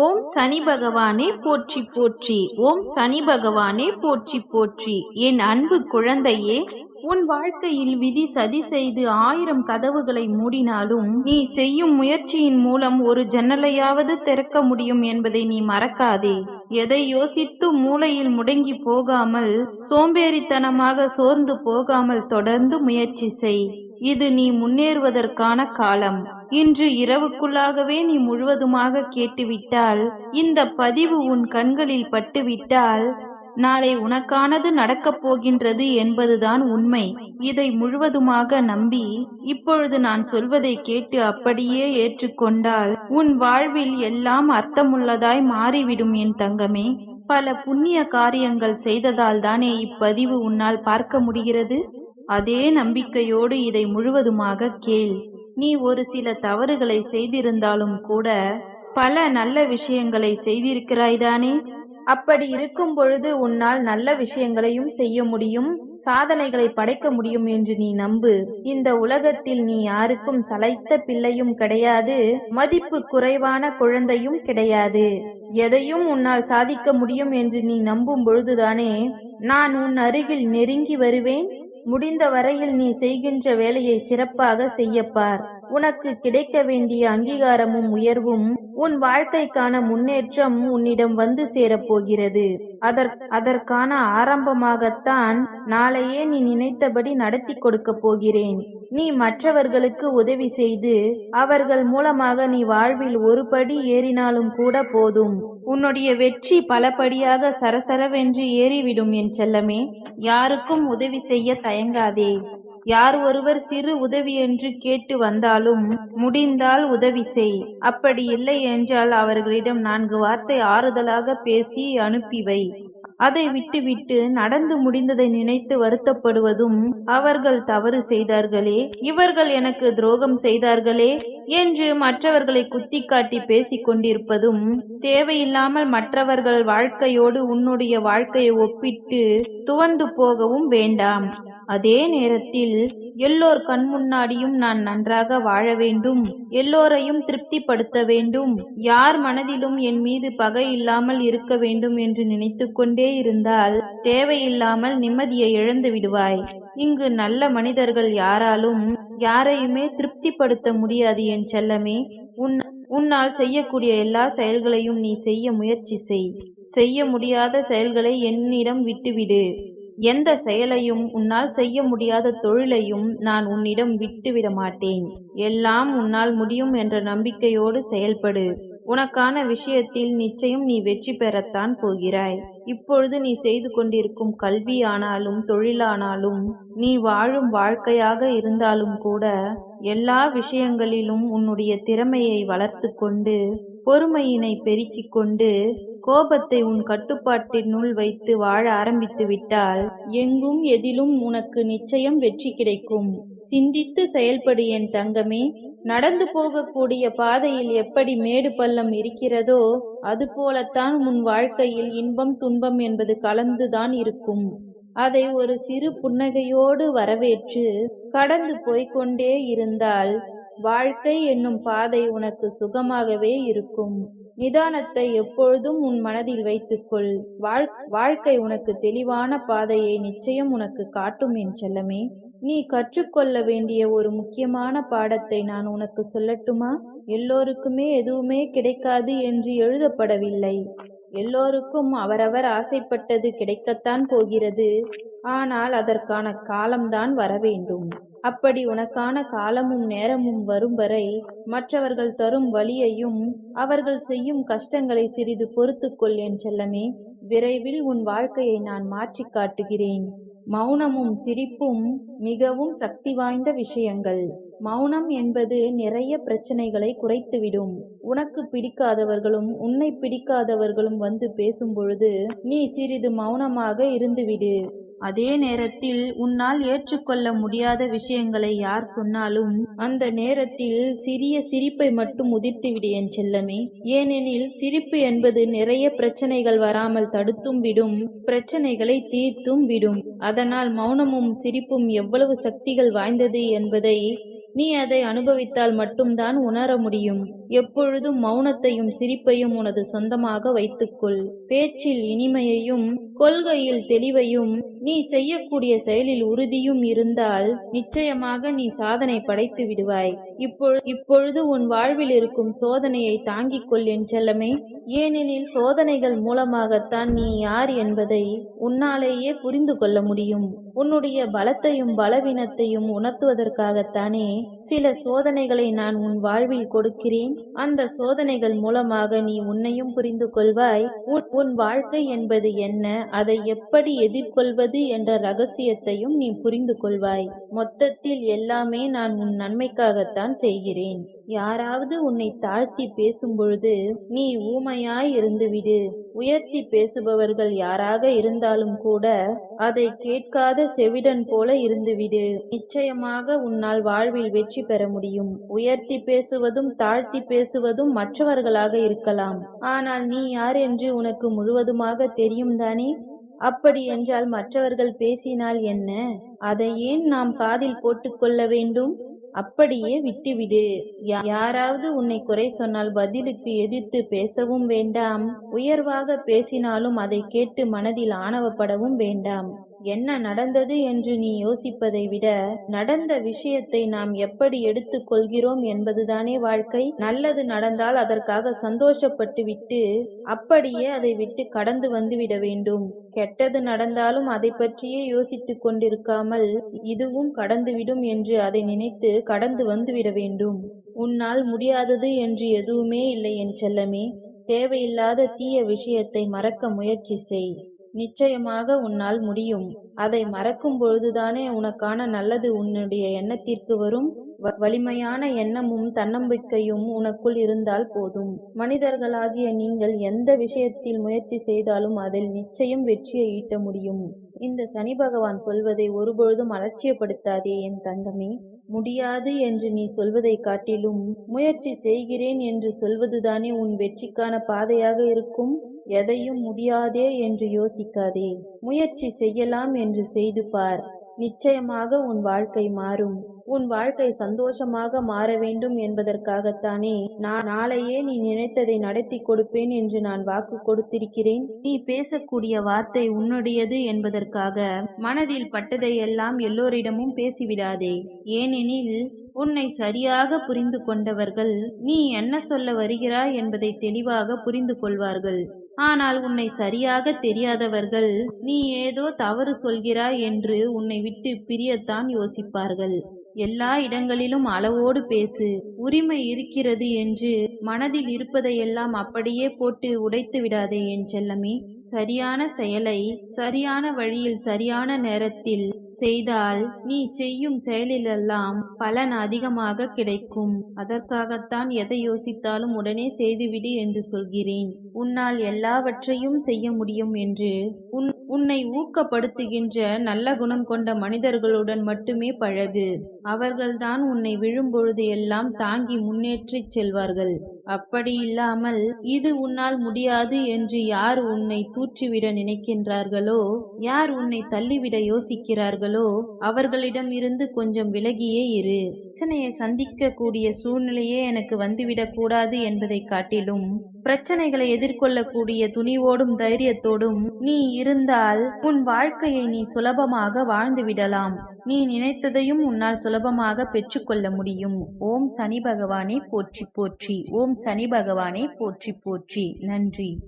ஓம் சனி பகவானே போற்றி போற்றி. ஓம் சனி பகவானே போற்றி போற்றி. என் அன்பு குழந்தையே உன் வாழ்க்கையில் விதி சதி செய்து ஆயிரம் கதவுகளை மூடினாலும் நீ செய்யும் முயற்சியின் மூலம் ஒரு ஜன்னலையாவது திறக்க முடியும் என்பதை நீ மறக்காதே. எதை யோசித்து மூளையில் முடங்கி போகாமல் சோம்பேறித்தனமாக சோர்ந்து போகாமல் தொடர்ந்து முயற்சி செய். இது நீ முன்னேறுவதற்கான காலம். இன்று இரவுக்குள்ளாகவே நீ முழுவதுமாக கேட்டுவிட்டால் இந்த பதிவு உன் கண்களில் பட்டுவிட்டால் நாளை உனக்கானது நடக்கப் போகின்றது என்பதுதான் உண்மை. இதை முழுவதுமாக நம்பி இப்பொழுது நான் சொல்வதை கேட்டு அப்படியே ஏற்றுக்கொண்டால் உன் வாழ்வில் எல்லாம் அர்த்தமுள்ளதாய் மாறிவிடும் என் தங்கமே. பல புண்ணிய காரியங்கள் செய்ததால் தானே இப்பதிவு உன்னால் பார்க்க முடிகிறது? அதே நம்பிக்கையோடு இதை முழுவதுமாக கேள். நீ ஒரு சில தவறுகளை செய்திருந்தாலும் கூட பல நல்ல விஷயங்களை செய்திருக்கிறாய்தானே? அப்படி இருக்கும் பொழுது உன்னால் நல்ல விஷயங்களையும் செய்ய முடியும் சாதனைகளை படைக்க முடியும் என்று நீ நம்பு. இந்த உலகத்தில் நீ யாருக்கும் சளைத்த பிள்ளையும் கிடையாது மதிப்பு குறைவான குழந்தையும் கிடையாது. எதையும் உன்னால் சாதிக்க முடியும் என்று நீ நம்பும் பொழுதுதானே நான் உன் அருகில் நெருங்கி வருவேன்? முடிந்த வரையில் நீ செய்கின்ற வேலையை சிறப்பாக செய்யப்பார் உனக்கு கிடைக்க வேண்டிய அங்கீகாரமும் உயர்வும் உன் வாழ்க்கைக்கான முன்னேற்றம் உன்னிடம் வந்து சேரப்போகிறது. அதற் அதற்கான ஆரம்பமாகத்தான் நாளையே நீ நினைத்தபடி நடத்தி கொடுக்க போகிறேன். நீ மற்றவர்களுக்கு உதவி செய்து அவர்கள் மூலமாக நீ வாழ்வில் ஒரு படி ஏறினாலும் கூட போதும். உன்னுடைய வெற்றி பலபடியாக சரசரவென்று ஏறிவிடும் என் செல்லமே யாருக்கும் உதவி செய்ய தயங்காதே. யார் ஒருவர் சிறு உதவி என்று கேட்டு வந்தாலும் முடிந்தால் உதவி செய். அப்படி இல்லை என்றால் அவர்களிடம் நான்கு வார்த்தை ஆறுதலாக பேசி அனுப்பிவை அதை விட்டுவிட்டு நடந்து முடிந்ததை நினைத்து வருத்தப்படுவதும் அவர்கள் தவறு செய்தார்களே இவர்கள் எனக்கு துரோகம் செய்தார்களே என்று மற்றவர்களை குத்தி காட்டி பேசிக் கொண்டிருப்பதும் தேவையில்லாமல் மற்றவர்கள் வாழ்க்கையோடு உன்னுடைய வாழ்க்கையை ஒப்பிட்டு துவண்டு போகவும் வேண்டாம். அதே நேரத்தில் எல்லோர் கண் முன்னாடியும் நான் நன்றாக வாழ வேண்டும். எல்லோரையும் திருப்திப்படுத்த வேண்டும். யார் மனதிலும் என் மீது பகை இல்லாமல் இருக்க வேண்டும் என்று நினைத்து கொண்டே இருந்தால் தேவையில்லாமல் நிம்மதியை இழந்து விடுவாய். இங்கு நல்ல மனிதர்கள் யாராலும் யாரையுமே திருப்திப்படுத்த முடியாது என் செல்லமே. உன் உன்னால் செய்யக்கூடிய எல்லா செயல்களையும் நீ செய்ய முயற்சி செய். செய்ய முடியாத செயல்களை என்னிடம் விட்டுவிடு. எந்த செயலையும் உன்னால் செய்ய முடியாத தொழிலையும் நான் உன்னிடம் விட்டுவிட மாட்டேன். எல்லாம் உன்னால் முடியும் என்ற நம்பிக்கையோடு செயல்படு. உனக்கான விஷயத்தில் நிச்சயம் நீ வெற்றி பெறத்தான் போகிறாய். இப்பொழுது நீ செய்து கொண்டிருக்கும் கல்வியானாலும் தொழிலானாலும் நீ வாழும் வாழ்க்கையாக இருந்தாலும் கூட எல்லா விஷயங்களிலும் உன்னுடைய திறமையை வளர்த்து கொண்டு பொறுமையினை பெருக்கிக் கொண்டு கோபத்தை உன் கட்டுப்பாட்டினுள் வைத்து வாழ ஆரம்பித்து விட்டால் எங்கும் எதிலும் உனக்கு நிச்சயம் வெற்றி கிடைக்கும். சிந்தித்து செயல்படு என் தங்கமே நடந்து போகக்கூடிய பாதையில் எப்படி மேடு பள்ளம் இருக்கிறதோ அதுபோலத்தான் உன் வாழ்க்கையில் இன்பம் துன்பம் என்பது கலந்துதான் இருக்கும். அதை ஒரு சிறு புன்னகையோடு வரவேற்று கடந்து போய்கொண்டே இருந்தால் வாழ்க்கை என்னும் பாதை உனக்கு சுகமாகவே இருக்கும். நிதானத்தை எப்பொழுதும் உன் மனதில் வைத்துக்கொள். வாழ் வாழ்க்கை உனக்கு தெளிவான பாதையை நிச்சயம் உனக்கு காட்டும் என் செல்லமே. நீ கற்றுக்கொள்ள வேண்டிய ஒரு முக்கியமான பாடத்தை நான் உனக்கு சொல்லட்டுமா? எல்லோருக்குமே எதுவுமே கிடைக்காது என்று எழுதப்படவில்லை. எல்லோருக்கும் அவரவர் ஆசைப்பட்டது கிடைக்கத்தான் போகிறது. ஆனால் அதற்கான காலம்தான் வர வேண்டும். அப்படி உனக்கான காலமும் நேரமும் வரும் வரை மற்றவர்கள் தரும் வழியையும் அவர்கள் செய்யும் கஷ்டங்களை சிறிது பொறுத்துக்கொள் என் செல்லமே. விரைவில் உன் வாழ்க்கையை நான் மாற்றி காட்டுகிறேன். மௌனமும் சிரிப்பும் மிகவும் சக்தி வாய்ந்த விஷயங்கள். மௌனம் என்பது நிறைய பிரச்சனைகளை குறைத்துவிடும். உனக்கு பிடிக்காதவர்களும் உன்னை பிடிக்காதவர்களும் வந்து பேசும் பொழுது நீ சிறிது மௌனமாக இருந்துவிடு. அதே நேரத்தில் உன்னால் ஏற்றுக்கொள்ள முடியாத விஷயங்களை யார் சொன்னாலும் அந்த நேரத்தில் சிறிய சிரிப்பை மட்டும் உதிர்த்துவிடு என் செல்லமே. ஏனெனில் சிரிப்பு என்பது நிறைய பிரச்சனைகள் வராமல் தடுத்தும் விடும் பிரச்சனைகளை தீர்த்தும் விடும். அதனால் மௌனமும் சிரிப்பும் எவ்வளவு சக்திகள் வாய்ந்தது என்பதை நீ அதை அனுபவித்தால் மட்டும்தான் உணர முடியும். எப்பொழுதும் மௌனத்தையும் சிரிப்பையும் உனது சொந்தமாக வைத்துக்கொள். பேச்சில் இனிமையையும் கொள்கையில் தெளிவையும் நீ செய்யக்கூடிய செயலில் உறுதியும் இருந்தால் நிச்சயமாக நீ சாதனை படைத்து விடுவாய். இப்பொழு இப்பொழுது உன் வாழ்வில் இருக்கும் சோதனையை தாங்கிக் கொள் என் செல்லமே. ஏனெனில் சோதனைகள் மூலமாகத்தான் நீ யார் என்பதை உன்னாலேயே புரிந்து கொள்ள முடியும். உன்னுடைய பலத்தையும் பலவீனத்தையும் உணர்த்துவதற்காகத்தானே சில சோதனைகளை நான் உன் வாழ்வில் கொடுக்கிறேன். அந்த சோதனைகள் மூலமாக நீ உன்னையும் புரிந்து கொள்வாய். உன் உன் வாழ்க்கை என்பது என்ன? அதை எப்படி எதிர்கொள்வது என்ற ரகசியத்தையும் நீ புரிந்து கொள்வாய். மொத்தத்தில் எல்லாமே நான் உன் நன்மைக்காகத்தான் செய்கிறேன். யாராவது உன்னை தாழ்த்தி பேசும் பொழுது நீ ஊமையாய் இருந்துவிடு உயர்த்தி பேசுபவர்கள் யாராக இருந்தாலும் கூட அதை கேட்காத செவிடன் போல இருந்துவிடு நிச்சயமாக உன்னால் வாழ்வில் வெற்றி பெற முடியும். உயர்த்தி பேசுவதும் தாழ்த்தி பேசுவதும் மற்றவர்களாக இருக்கலாம். ஆனால் நீ யார் என்று உனக்கு முழுவதுமாக தெரியும் தானே? அப்படி என்றால் மற்றவர்கள் பேசினால் என்ன? அதை ஏன் நாம் காதில் போட்டுக்கொள்ள வேண்டும்? அப்படியே விட்டுவிடு. யா- யாராவது உன்னை குறை சொன்னால் பதிலுக்கு எதிர்த்து பேசவும் வேண்டாம். உயர்வாக பேசினாலும் அதை கேட்டு மனதில் ஆணவப்படவும் வேண்டாம். என்ன நடந்தது என்று நீ யோசிப்பதை விட நடந்த விஷயத்தை நாம் எப்படி எடுத்துக் கொள்கிறோம் என்பதுதானே வாழ்க்கை. நல்லது நடந்தால் அதற்காக சந்தோஷப்பட்டு விட்டு அப்படியே அதை விட்டு கடந்து வந்துவிட வேண்டும். கெட்டது நடந்தாலும் அதை பற்றியே யோசித்துக் கொண்டிருக்காமல் இதுவும் கடந்துவிடும் என்று அதை நினைத்து கடந்து வந்துவிட வேண்டும். உன்னால் முடியாதது என்று எதுவுமே இல்லை என் செல்லமே. தேவையில்லாத தீய விஷயத்தை மறக்க முயற்சி செய். நிச்சயமாக உன்னால் முடியும். அதை மறக்கும் பொழுதுதானே உனக்கான நல்லது உன்னுடைய எண்ணத்திற்கு வரும்? வ- வலிமையான எண்ணமும் தன்னம்பிக்கையும் உனக்குள் இருந்தால் போதும். மனிதர்களாகிய நீங்கள் எந்த விஷயத்தில் முயற்சி செய்தாலும் அதில் நிச்சயம் வெற்றியை ஈட்ட முடியும். இந்த சனி பகவான் சொல்வதை ஒருபொழுதும் அலட்சியப்படுத்தாதே என் தங்கமே. முடியாது என்று நீ சொல்வதை காட்டிலும் முயற்சி செய்கிறேன் என்று சொல்வதுதானே உன் வெற்றிக்கான பாதையாக இருக்கும்? எதையும் முடியாதே என்று யோசிக்காதே. முயற்சி செய்யலாம் என்று செய்து பார். நிச்சயமாக உன் வாழ்க்கை மாறும். உன் வாழ்க்கை சந்தோஷமாக மாற வேண்டும் என்பதற்காகத்தானே நான் நாளையே நீ நினைத்ததை நடத்தி கொடுப்பேன் என்று நான் வாக்கு கொடுத்திருக்கிறேன். நீ பேசக்கூடிய வார்த்தை உன்னுடையது என்பதற்காக மனதில் பட்டதையெல்லாம் எல்லோரிடமும் பேசிவிடாதே. ஏனெனில் உன்னை சரியாக புரிந்து கொண்டவர்கள் நீ என்ன சொல்ல வருகிறாய் என்பதை தெளிவாக புரிந்து கொள்வார்கள். ஆனால் உன்னை சரியாக தெரியாதவர்கள் நீ ஏதோ தவறு சொல்கிறாய் என்று உன்னை விட்டு பிரியத்தான் யோசிப்பார்கள். எல்லா இடங்களிலும் அளவோடு பேசு. உரிமை இருக்கிறது என்று மனதில் இருப்பதையெல்லாம் அப்படியே போட்டு உடைத்து விடாதே என் செல்லமே. சரியான செயலை சரியான வழியில் சரியான நேரத்தில் செய்தால் நீ செய்யும் செயலிலெல்லாம் பலன் அதிகமாக கிடைக்கும். அதற்காகத்தான் எதை யோசித்தாலும் உடனே செய்துவிடு என்று சொல்கிறேன். உன்னால் எல்லாவற்றையும் செய்ய முடியும் என்று உன் உன்னை ஊக்கப்படுத்துகின்ற நல்ல குணம் கொண்ட மனிதர்களுடன் மட்டுமே பழகு. அவர்கள்தான் உன்னை விழும்பொழுது எல்லாம் தாங்கி முன்னேற்றிச் செல்வார்கள். அப்படி இல்லாமல் இது உன்னால் முடியாது என்று யார் உன்னை தூற்றிவிட நினைக்கின்றார்களோ யார் உன்னை தள்ளிவிட யோசிக்கிறார்களோ அவர்களிடம் இருந்து கொஞ்சம் விலகியே இரு. பிரச்சனையை சந்திக்கக்கூடிய சூழ்நிலையே எனக்கு வந்துவிடக் கூடாது என்பதை காட்டிலும் பிரச்சனைகளை எதிர்கொள்ளக்கூடிய துணிவோடும் தைரியத்தோடும் நீ இருந்தால் உன் வாழ்க்கையை நீ சுலபமாக வாழ்ந்து விடலாம் நீ நினைத்ததையும் உன்னால் சுலபமாக பெற்றுக்கொள்ள முடியும். ஓம் சனி பகவானே போற்றி போற்றி. ஓம் ஓம் சனி பகவானே போற்றி போற்றி. நன்றி.